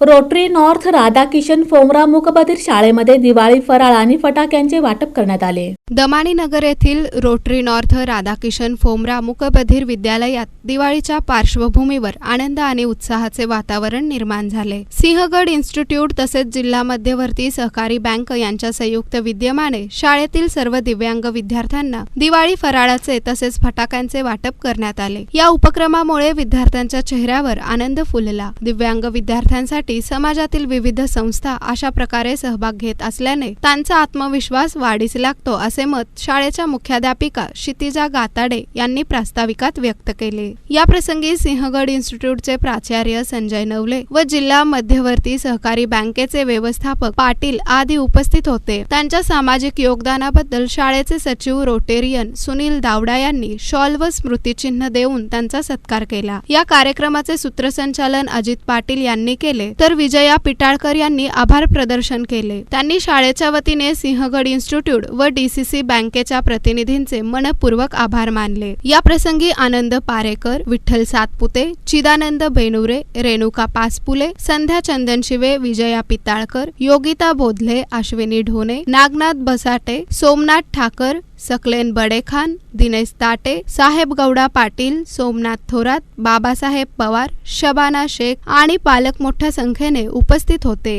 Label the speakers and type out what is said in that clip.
Speaker 1: Rotary north Radhakishan फोमरा मुकबधीर शाळेमध्ये दिवाळी फराळ आणि फटाक्यांचे वाटप करण्यात आले.
Speaker 2: दमाणी नगर येथील रोटरी नॉर्थ राधाकिशन फोमरा मुकबधीर विद्यालयात दिवाळीच्या पार्श्वभूमीवर आनंद आणि उत्साहाचे वातावरण निर्माण झाले. सिंहगड इन्स्टिट्यूट तसेच जिल्हा मध्यवर्ती सहकारी बँक यांच्या संयुक्त विद्यमाने शाळेतील सर्व दिव्यांग विद्यार्थ्यांना दिवाळी फराळाचे तसेच फटाक्यांचे वाटप करण्यात आले. या उपक्रमामुळे विद्यार्थ्यांच्या चेहऱ्यावर आनंद फुलला. दिव्यांग विद्यार्थ्यांसाठी समाजातील विविध संस्था अशा प्रकारे सहभाग घेत असल्याने त्यांचा आत्मविश्वास वाढीस लागतो असे मत शाळेच्या मुख्याध्यापिका क्षितिजा गाताडे यांनी प्रास्ताविकात व्यक्त केले. या प्रसंगी सिंहगड इन्स्टिट्यूटचे प्राचार्य संजय नवले व जिल्हा मध्यवर्ती सहकारी बँकेचे व्यवस्थापक पाटील आदी उपस्थित होते. त्यांच्या सामाजिक योगदानाबद्दल शाळेचे सचिव रोटेरियन सुनील दावडा यांनी शॉल व स्मृतिचिन्ह देऊन त्यांचा सत्कार केला. या कार्यक्रमाचे सूत्रसंचालन अजित पाटील यांनी केले. तर विजया पिटाळकर यांनी आभार प्रदर्शन केले. त्यांनी शाळेच्या वतीने सिंहगड इन्स्टिट्यूट व डीसीसी बँकेच्या प्रतिनिधींचे मनपूर्वक आभार मानले. या प्रसंगी आनंद पारेकर विठ्ठल सातपुते चिदानंद बेनुरे रेणुका पासपुले संध्या चंदन शिवे विजया पिताळकर योगिता बोधले अश्विनी ढोणे नागनाथ बसाटे सोमनाथ ठाकर सकलेन बडेखान दिनेश ताटे साहेब गौडा पाटील सोमनाथ थोरात बाबासाहेब पवार शबाना शेख आणि पालक मोठ्या संख्येने उपस्थित होते.